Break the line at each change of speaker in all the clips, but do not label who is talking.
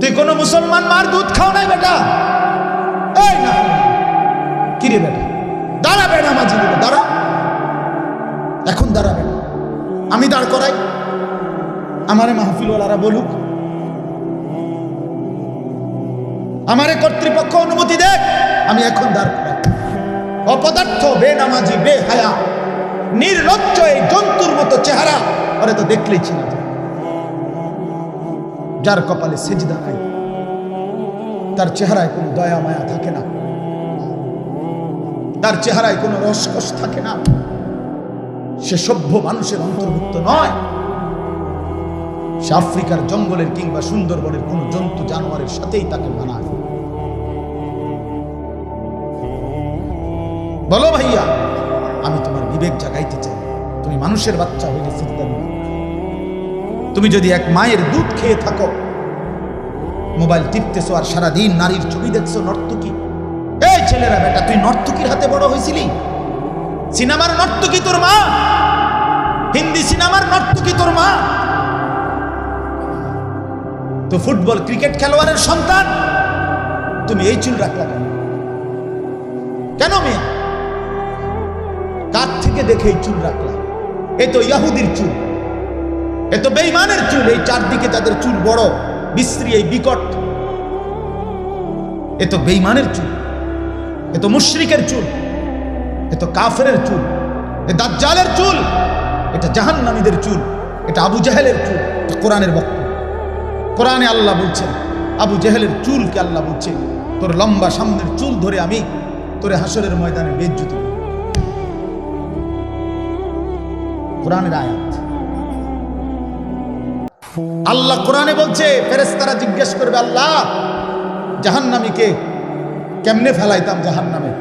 তুই কোনো মুসলমান মার দুধ খাও নাই বেটা? এই না। কি রে বেটা দাঁড়াবে না বলে দাঁড়া। এখন দাঁড়াবে আমি দাঁড় করাই। আমারে মাহফিলওয়ালারা বলুক। আমারে কর্তৃপক্ষ অনুমতি দেখ আমি এখন দাঁড় করাই। অপদার্থ, বেনামাজি, বেহায়া, নির্লজ্জ এই জন্তুর মতো চেহারা ওরে তো দেখলেই ছিল যার কপালে সেজদা নাই, তার চেহারায় কোনো দয়া মায়া থাকে না। তার চেহারায় কোনো রসকস থাকে না। সে সভ্য মানুষের অন্তর্ভুক্ত নয়। সে আফ্রিকার জঙ্গলের কিংবা সুন্দরবনের কোন জন্তু জানোয়ারের সাথেই তাকে মানায়। বলো ভাইয়া, আমি তোমার বিবেক জাগাইতে চাই। তুমি মানুষের বাচ্চা হইলে সিদ্ধা দিবে তুমি যদি এক মায়ের দুধ খেয়ে থাকো, মোবাইল টিপতেছো আর সারাদিন নারীর ছবি দেখছ, নর্তকী। এই ছেলেরা বেটা, তুই নর্তকীর হাতে বড় হয়েছিলি? সিনেমার নর্তকী তোর মা? হিন্দি সিনেমার নর্তকী তোর মা? তো ফুটবল ক্রিকেট খেলোয়াড়ের সন্তান? তুমি এই চুল রাখলা কেন? কেন মেয়ে? কার থেকে দেখে এই চুল রাখলা? এ তো ইয়াহুদির চুল। এ তো বেইমানের চুল, এই চারদিকে তাদের চুল বড়, বিশ্রী, এই বিকট এত বেইমানের চুল, এ তো মুশরিকের চুল, এ তো কাফেরের চুল, এ দাজ্জালের চুল, এটা জাহান্নামীদের চুল, এটা আবু জাহেলের চুল, এটা কোরআনের বক্তব্য কোরআনে আল্লাহ বলছেন, আবু জাহেলের চুলকে আল্লাহ বলছে তোর লম্বা সামনের চুল ধরে আমি তোরে হাসরের ময়দানে বেজ্জুতি। কোরআনের আয়াত আল্লাহ কোরআনে বলছে ফেরেস্তারা জিজ্ঞেস করবে, আল্লাহ জাহান্নামীকে কেমনে ফেলাইতাম জাহান্নামে?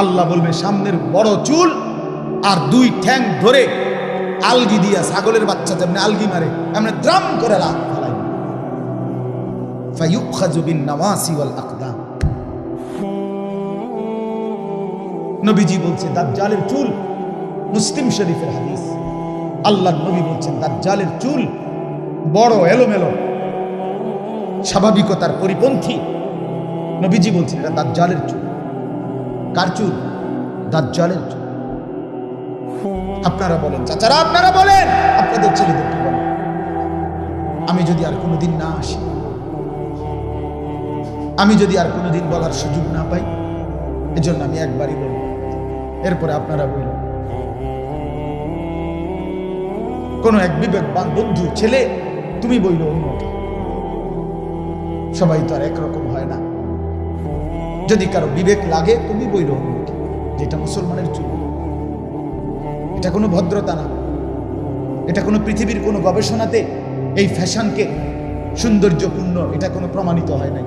আল্লাহ বলবে, সামনের বড় চুল আর দুই ঠ্যাং ধরে আলগি দিয়া, ছাগলের বাচ্চা যেমনি আলগি মারে এমনি দ্রাম করে লাভ ফেলাই। ফায়ুখাজু বিন নাওয়াসি ওয়াল আকদাম। নবীজি বলছে, দাজ্জালের চুল মুসলিম শরীফের হাদিস। আল্লাহ নবী বলছেন, দাজ্জালের চুল বড় এলোমেলো, স্বাভাবিকতার পরিপন্থী। নবীজি বলছেন, এটা দাঁত দাজ্জালের চুল। কার চুল? দাজ্জালের চুল। আপনারা বলেন, চাচারা, আপনারা বলেন, আপনাদের ছেলেদেরকে বলেন আমি যদি আর কোনোদিন না আসি, আমি যদি আর কোনোদিন বলার সুযোগ না পাই, এজন্য আমি একবারই বলব, এরপরে আপনারা বলবেন কোন এক বিবেকবান বন্ধু, ছেলে তুমি বইল অন্যকে সবাই তো আর একরকম হয় না। যদি কারও বিবেক লাগে, তুমি বইল অন্যকে যেটা মুসলমানের চুল। এটা কোনো ভদ্রতা না। এটা কোনো পৃথিবীর কোনো গবেষণাতে এই ফ্যাশনকে সৌন্দর্যপূর্ণ, এটা কোনো প্রমাণিত হয় নাই।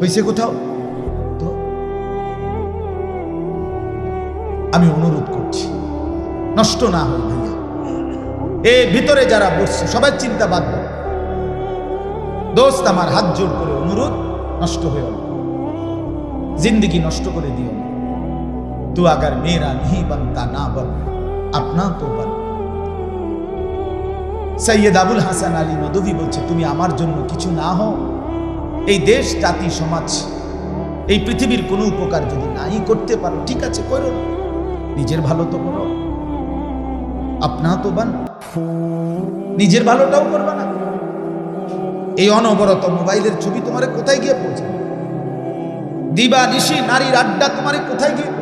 হয়েছে কোথাও? তো আমি অনুরোধ করছি, নষ্ট না হয় ভাইয়া। এ ভিতরে যারা বসছে, সবাই চিন্তা বাদ দোস্ত, আমার হাত জোর করে অনুরোধ, নষ্ট হয়ে গেল জিন্দগি নষ্ট করে দিও তু আগার মেয়েরা নিহি বান্তা না বল, আপনা তো বল। সৈয়দ আবুল হাসান আলী নদভী বলছে, তুমি আমার জন্য কিছু না হও। এই দেশ, জাতি, সমাজ, এই পৃথিবীর কোনো উপকার যদি নাই করতে পারো, ঠিক আছে, করো নিজের ভালো তো করো। আপনা তো বান নিজের ভালোটাও করবে না। এই অনবরত মোবাইলের ছবি তোমার কোথায় গিয়ে পৌঁছাবে? দিবা, নিশি, নারীর আড্ডা তোমার কোথায় গিয়ে